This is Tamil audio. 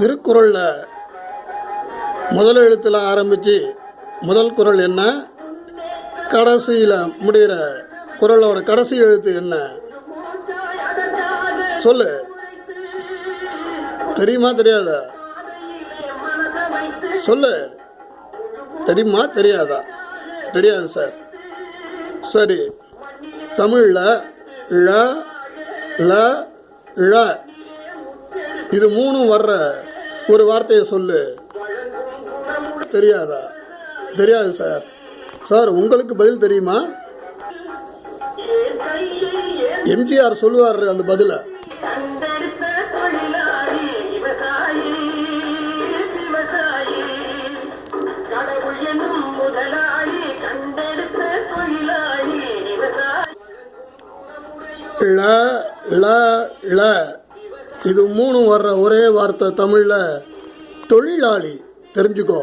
திருக்குறளில் முதல் எழுத்தில் ஆரம்பித்து முதல் குறள் என்ன? கடைசியில் முடிகிற குறளோட கடைசி எழுத்து என்ன? சொல்லு. தெரியுமா தெரியாதா? சொல்லு. தெரியுமா தெரியாதா? தெரியாது சார். சரி. தமிழில் ழ ல ழ. இது மூணும் வர்ற ஒரு வார்த்தையை சொல்லு. தெரியாதா? தெரியாது சார். சார் உங்களுக்கு பதில் தெரியுமா? எம்ஜிஆர் சொல்லுவார் அந்த பதிலை. கண்டெடுத்த தொழிலாளி விவசாயி இது மூணும் வர்ற ஒரே வார்த்தை தமிழில் தொழிலாளி. தெரிஞ்சுக்கோ.